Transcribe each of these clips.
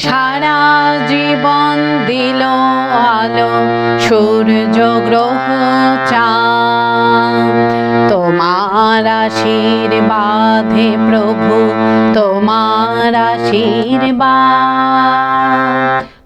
সারা জীবন দিল আলো সূর্য গ্রহ চাঁদ। তোমার আশীর্বাদে প্রভু তোমার আশীর্বাদ।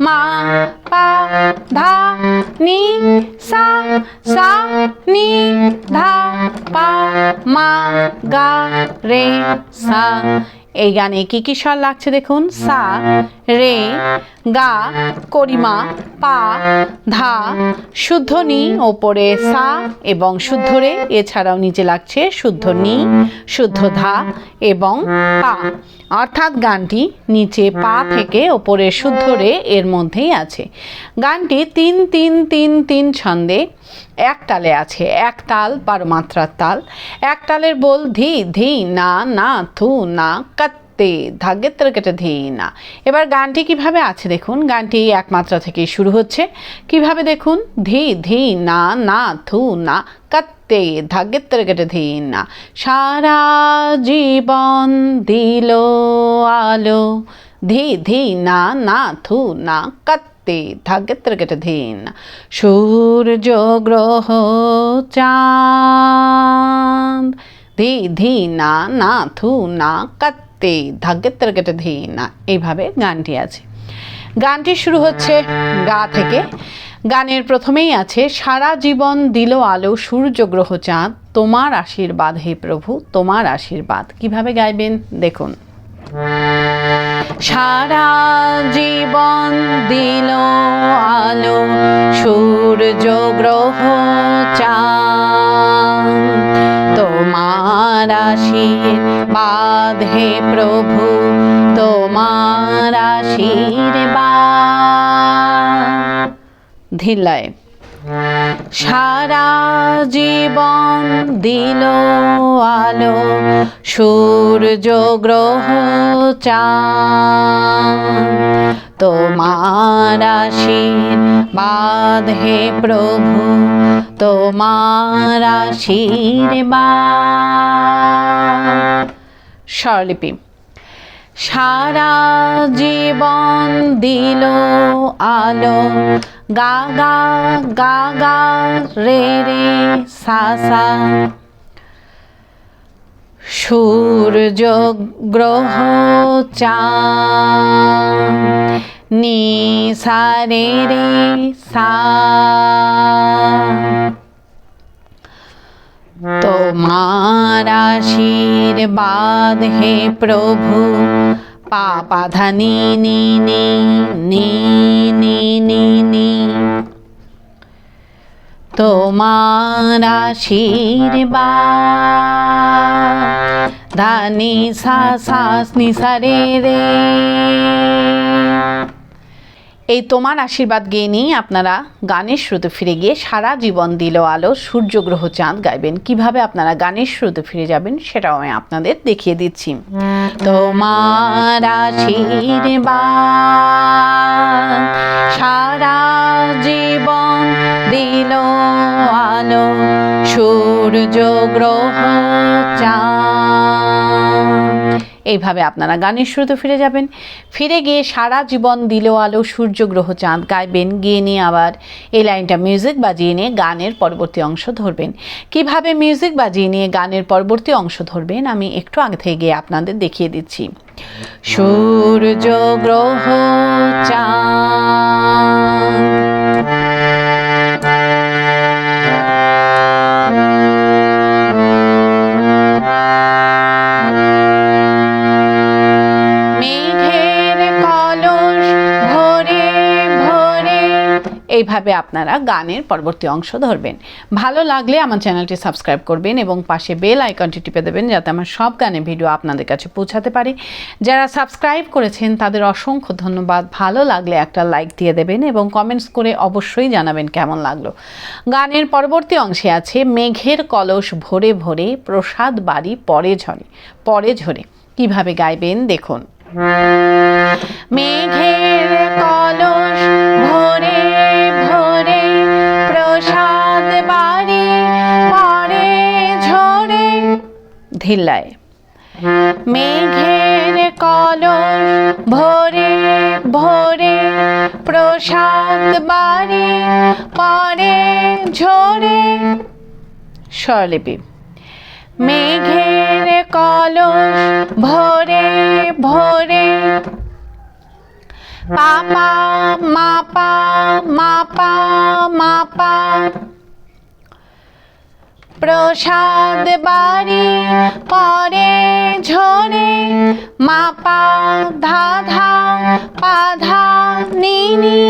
মা পা ধা নি সা সা নি ধা পা মা গা রে সা এই গানে কি কি স্বর লাগছে দেখুন? সা, রে, গা, করিমা, পা, ধা, শুদ্ধ নি, ওপরে সা এবং শুদ্ধ রে, এছাড়াও নিচে লাগছে শুদ্ধ নি, শুদ্ধ ধা এবং পা। অর্থাৎ গানটি নিচে পা থেকে ওপরে শুদ্ধ রে এর মধ্যেই আছে। গানটি তিন তিন তিন তিন ছন্দে এক তালে আছে, এক তাল বারো মাত্রার তাল। এক তালের বল ধি ধি, না না, থু, না, কাত্তে ধাগ্যের কেটে ধি, না। এবার গানটি কীভাবে আছে দেখুন, গানটি এক মাত্রা থেকে শুরু হচ্ছে। কীভাবে দেখুন, ধি ধি, না না, থু, না, কাত্তে ধাগ্যের কেটে ধি, না। সারা জীবন দিল আলো, ধি ধি, না না, থু, না, কাত্তে ধাগ্যের কেটে ধি না সূর্য গ্রহ চাঁদ। ধি ধি না না, থু, না, কাত্তে ধাগ্যের কেটে ধি না এইভাবে গানটি আছে। গানটি শুরু হচ্ছে গা থেকে। গানের প্রথমেই আছে, সারা জীবন দিল আলো, সূর্য গ্রহ চাঁদ, তোমার আশীর্বাদ হে প্রভু, তোমার আশীর্বাদ। কীভাবে গাইবেন? দেখুন। সারা জীবন দিল আলো সূর্য গ্রহ চাঁদ। তোমার আশীর্বাদ হে প্রভু তোমার আশীর্বাদ ধিলায় সারা জীবন দিল আলো সূর্য গ্রহ তোমার আশীর্বাদ হে প্রভু তোমার আশীর্বাদ স্বরলিপি। সারা জীবন দিল আলো। গা গা গা গা, রে রে, সা সা। সূর্য গ্রহ চাঁদ নি সা সা। তোমার আশীর্বাদ হে প্রভু পাপা ধানি নি নি নি নি নি। নি তোমার আশীর্বাদ, ধানি সা সা, নি, সা, রে রে। এই তোমার আশীর্বাদ গেয়ে নিয়ে আপনারা গানের শ্রুতে ফিরে গিয়ে সারা জীবন দিল আলো, সূর্যগ্রহ চাঁদ গাইবেন। কীভাবে আপনারা গানের স্রোতে ফিরে যাবেন সেটাও আমি আপনাদের দেখিয়ে দিচ্ছি। তোমার আশীর্বাদ সারা জীবন দিল আলো সূর্য গ্রহ চাঁদ। এইভাবে আপনারা গানের শুরুতে ফিরে যাবেন। ফিরে গিয়ে সারা জীবন দিল আলো সূর্য গ্রহ চাঁদ গাইবেন, গিয়ে নিয়ে আবার এই লাইনটা মিউজিক বাজিয়ে নিয়ে গানের পরবর্তী অংশ ধরবেন। কীভাবে মিউজিক বাজিয়ে নিয়ে গানের পরবর্তী অংশ ধরবেন আমি একটু আগে থেকে গিয়ে আপনাদের দেখিয়ে দিচ্ছি। সূর্য গ্রহ চাঁদ এইভাবে আপনারা গানের পরবর্তী অংশ ধরবেন। ভালো লাগলে আমার চ্যানেলটি সাবস্ক্রাইব করবেন এবং পাশে বেল আইকনটি টিপে দেবেন যাতে আমার সব গানের ভিডিও আপনাদের কাছে পৌঁছাতে পারে। যারা সাবস্ক্রাইব করেছেন, তাদের অসংখ্য ধন্যবাদ। ভালো লাগলে একটা লাইক দিয়ে দেবেন এবং কমেন্টস করে অবশ্যই জানাবেন কেমন লাগল। গানের পরবর্তী অংশে আছে, মেঘের কলস ভরে ভরে, প্রসাদ বাড়ি পরে ঝরে পরে ঝরে। কীভাবে গাইবেন? দেখুন। মেঘের কলস ভরে ধিল্লায় মেঘের কলস ভরে ভরে, প্রসাদ বাড়ি পরে ঝরে। স্বরলিপি। মেঘের কলস ভরে ভরে। পাপা, মাপা মাপা মাপা। প্রসাদ বাড়ি, পরে ঝরে মাপা ধাধা পাধা নিনি।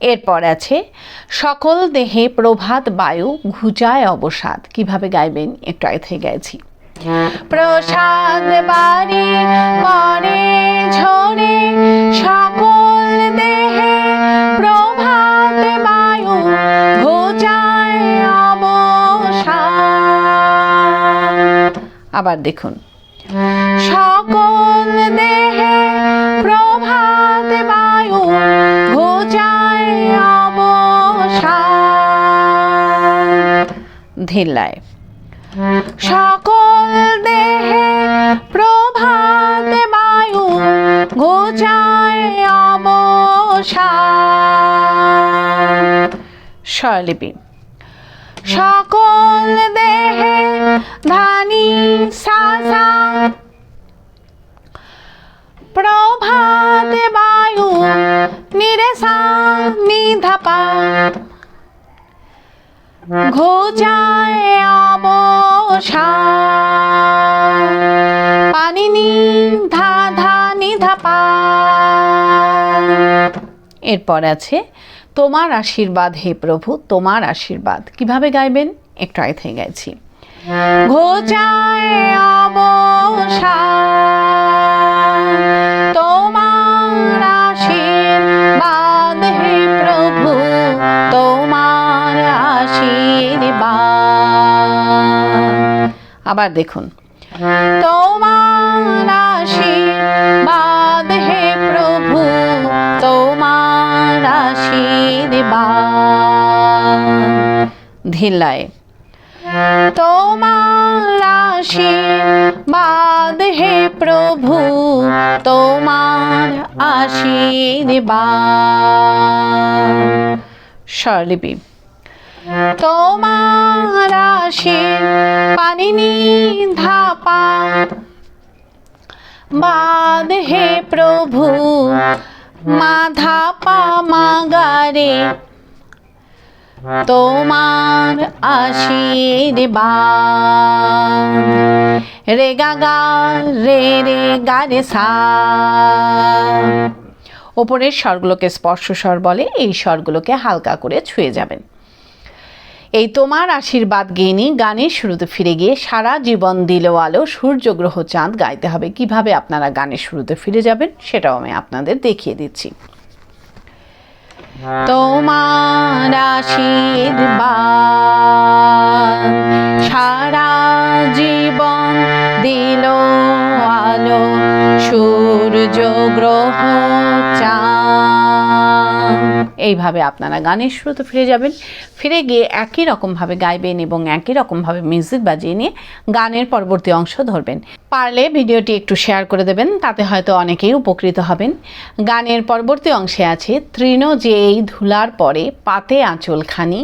এরপর আছে, সকল দেহে প্রভাত বায়ু ঘুচায় অবসাদ। কীভাবে গাইবেন? একটু আগে থেকে গাইছি। প্রসাদ বাড়ি, পরে ঝরে সকল দেহে প্রভাত বায়ু ঘুচায় অবসাদ আবার দেখুন। সকল দেহে প্রভাত বায়ু ঘুচায় ধিল্লায়। সকল দেহে প্রভাত বায়ু ঘুচায় অবসাদ। স্বরলিপি। সকল দেহে ধানি সাসা প্রভাত বায়ু নিরেসা নিধাপা। ঘোচায় অবসাদ পানিনি ধা ধা নিধাপা। এরপর আছে তোমার আশীর্বাদ হে প্রভু, তোমার আশীর্বাদ। কীভাবে গাইবেন? একটু আগে থেকে গাইছি। তোমার আবার দেখুন। ধিল্লায় তোমার আশীর্বাদ হে প্রভু, তোমার আশীর্বাদ। স্বরলিপি। তোমার আশীর পানিনি ধাপা। বাদ হে প্রভু মাধাপা মাগারে। তোমার আশীর্বাদ। রে গা গা, রে রে গা রে সা। ওপরের স্বরগুলোকে স্পর্শ স্বর বলে, এই স্বরগুলোকে হালকা করে ছুঁয়ে যাবেন। এই তোমার আশীর্বাদ গেনি গানের শুরুতে ফিরে গিয়ে সারা জীবন দিল আলো, সূর্যগ্রহ চাঁদ গাইতে হবে। কীভাবে আপনারা গানের শুরুতে ফিরে যাবেন, সেটাও আমি আপনাদের দেখিয়ে দিচ্ছি। তোমার আশীর্বাদ সারা জীবন এইভাবে আপনারা গানের শুরুতে ফিরে যাবেন। ফিরে গিয়ে একই রকমভাবে গাইবেন এবং একই রকমভাবে মিউজিক বাজিয়ে নিয়ে গানের পরবর্তী অংশ ধরবেন। পারলে ভিডিওটি একটু শেয়ার করে দেবেন, তাতে হয়তো অনেকেই উপকৃত হবেন। গানের পরবর্তী অংশে আছে, তৃণ যে এই ধুলার পরে পাতে আঁচলখানি,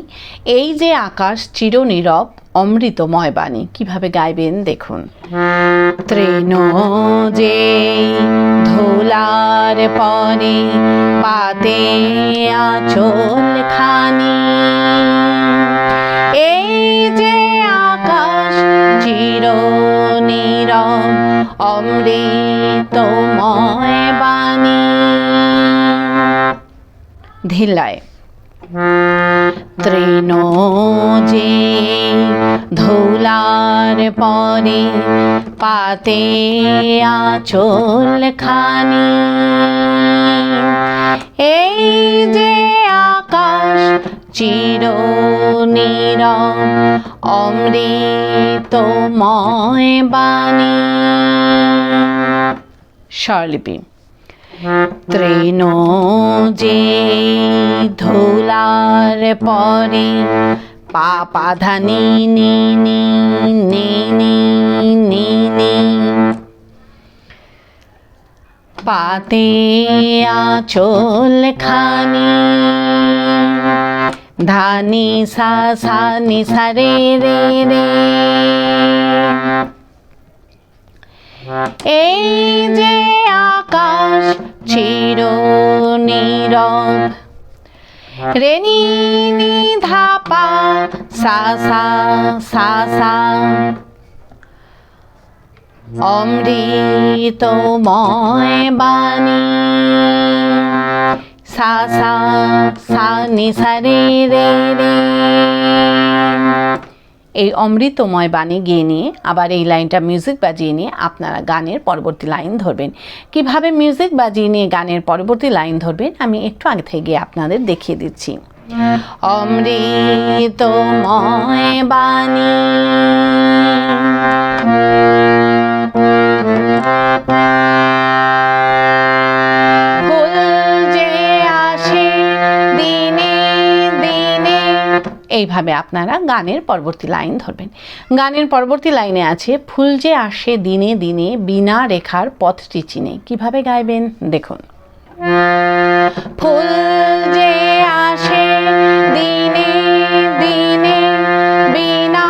এই যে আকাশ চিরনীরব অমৃতময় বাণী। কীভাবে গাইবেন দেখুন। তৃণ যে ধুলার পরে পাতে আঁচল খানি। এই যে আকাশ চির নীরব অমৃতময় বাণী। ধিল্লায়। যে ধুলার পরে পাতে আচল খানি এই যে আকাশ চির নীরব অমৃতময় বাণী। স্বরলিপি। তৃণ যে ধুলার পরে পাপাধানি নি নি নি পাতে আচল খানি ধানি সা সা, নি রে রে। এই যে আকাশ চির নীরব রেনি ধাপা, সা সা সা সা। অমৃতময় বাণী। সা সা সা নি সা রে রে। এই অমৃতময় বাণী গিয়ে নিয়ে, আবার এই লাইনটা মিউজিক বাজিয়ে নিয়ে আপনারা গানের পরবর্তী লাইন ধরবেন। কীভাবে মিউজিক বাজিয়ে নিয়ে গানের পরবর্তী লাইন ধরবেন, আমি একটু আগে থেকে আপনাদের দেখিয়ে দিচ্ছি। অমৃতময় বাণী এইভাবে আপনারা গানের পরবর্তী লাইন ধরবেন। গানের পরবর্তী লাইনে আছে, ফুল যে আসে দিনে দিনে বিনা রেখার পথটি চিনে। কীভাবে গাইবেন? দেখুন। ফুল যে আসে দিনে দিনে বিনা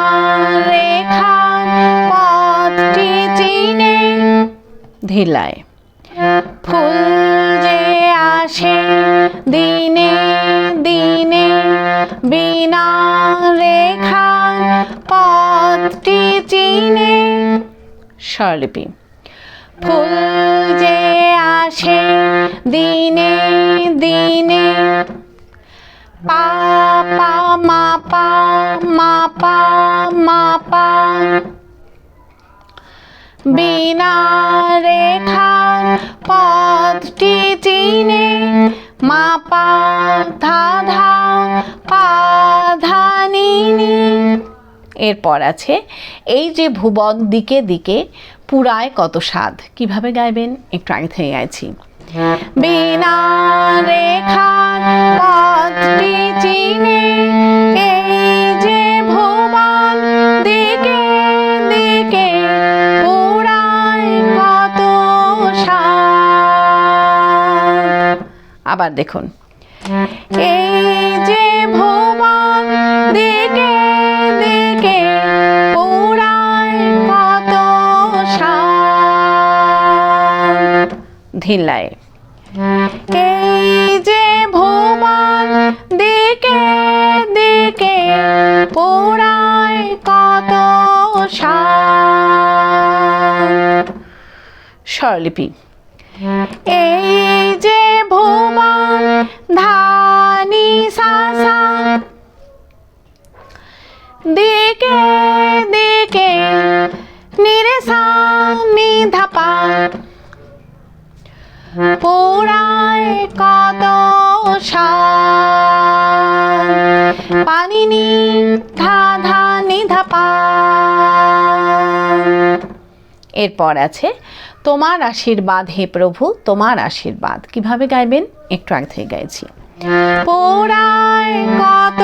রেখার পথটি চিনে। ধিলায় ফুল যে আসে দিনে দিনে বিনা রেখার পথটি চিনে। স্বরলিপি। ফুল যে আসে দিনে দিনে পা পা মা পা মা পা মা পা বিনা রেখার পথটি চিনে মা পা ধা ধা, পা ধা নি নি। এরপর আছে, এই যে ভুবন দিকে দিকে পুরায় কত স্বাদ। কীভাবে গাইবেন? একটু আগে থেকে গাইছি। বিনা রেখার পথটি চিনে, এই যে ভুবন আবার দেখুন। যে ভুবন দিকে দিকে কত এই যে ভুবন দিকে দিকে পুরায় কত স্বরলিপি। এই যে ভুবন ধানি সা সা দিকে দিকে নিরে সা নি ধাপা। পোড়ায় কত পানি নি ধা নি ধাপা। এরপর আছে তোমার আশীর্বাদ, হে প্রভু, তোমার আশীর্বাদ। কীভাবে গাইবেন? একটু আগে থেকে গাইছি। পোড়ায় কত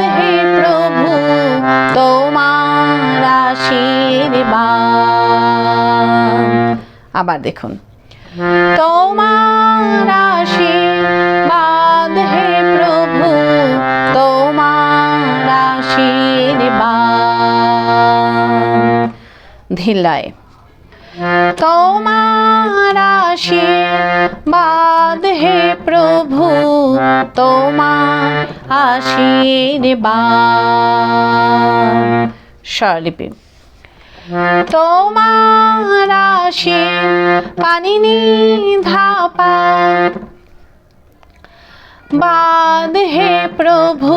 হে প্রভু, তোমার আবার দেখুন। তোমার ধিলায় তোমার আশীর্বাদ হে প্রভু, তোমার আশীর্বাদ। স্বরলিপি। তোমার আসে পানি ধাপা, বাদ হে প্রভু,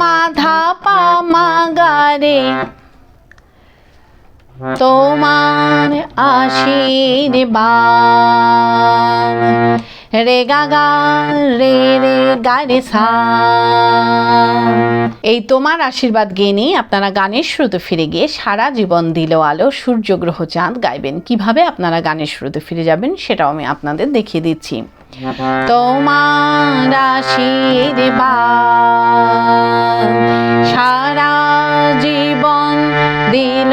মাধা পা মাগারে তোমার আশীর্বাদ। রে গা রে রে গা রে সা। এই তোমার আশীর্বাদ গেয়ে নিয়ে আপনারা গানের শুরুতে ফিরে গিয়ে সারা জীবন দিল আলো, সূর্যগ্রহ, চাঁদ গাইবেন। কীভাবে আপনারা গানের শুরুতে ফিরে যাবেন সেটাও আমি আপনাদের দেখিয়ে দিচ্ছি। তোমার আশীর্বাদ সারা জীবন দিল